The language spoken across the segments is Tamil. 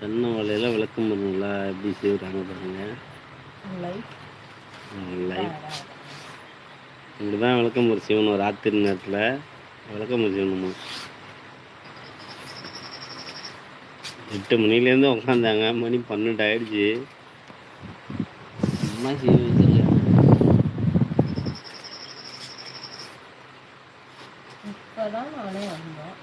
தென்னை வலையில் விளக்கம் பண்ணுங்களா எப்படி செய்கிறாங்க பாருங்க. லைட். லைட். இப்படி தான் விளக்கம் ஒரு செய்யணும் ராத்திரி நேரத்தில். விளக்கம் ஒரு செய்யணுமா? எட்டு மணிலேருந்து உட்காந்தாங்க மணி பன்னெண்டு ஆயிடுச்சு. அம்மா செய்ய இப்போதான் நானே வந்தேன்.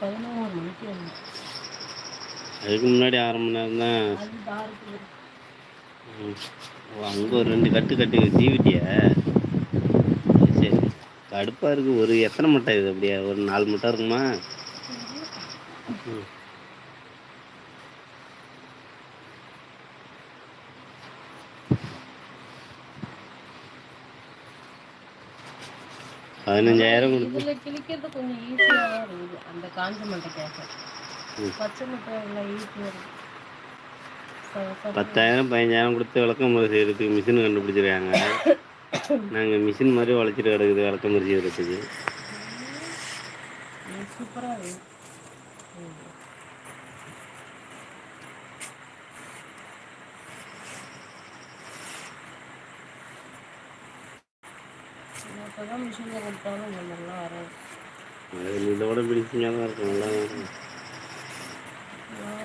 பதினோரு மணிக்கு வந்தேன். அதுக்கு முன்னாடி அரை மணி நேரம் தான். அங்கே ஒரு ரெண்டு கட்டு கட்டி தீவிட்டிய? சரி கடுப்பாக இருக்குது ஒரு எத்தனை முட்டை இது அப்படியே? ஒரு நாலு முட்டை இருக்குமா? ம். பதினஞ்சாயிரம் கொடுத்து இதுல கிழிக்கிறது கொஞ்சம் ஈஸியா தான் இருக்குது அந்த காஞ்ச மட்டை கேட்க ம். பச்சை மட்டை எல்லாம் ஈஸியா இருக்கு ச- ச- பத்தாயிரம் பதினஞ்சாயிரம் கொடுத்து விளக்கமுறை செய்கிறதுக்கு மிஷின் கண்டுபிடிச்சிருக்காங்க நாங்கள் மிஷின் மாதிரி உழைச்சிட்டு கிடக்குது விளக்கமுறை செய்கிறதுக்கு இது ம். அப்பதான் மிஷினில் கொடுத்தாலும் மாதிரிலாம் வராது. அது இதோட பிடிச்சிங்க தான் இருக்கும். நல்லா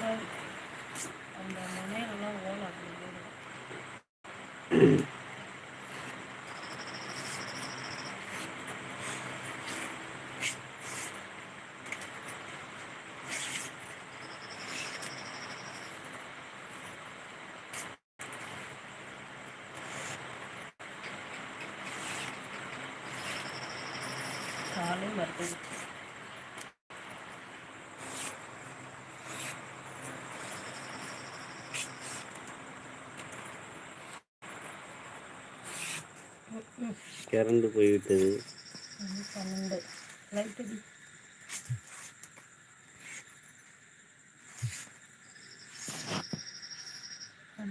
தான் அந்த மனையெல்லாம் ஓலை அப்படி காலை மறுபடியும் கரண்டு போய்விட்டது. பன்னெண்டு. லைட் அடி.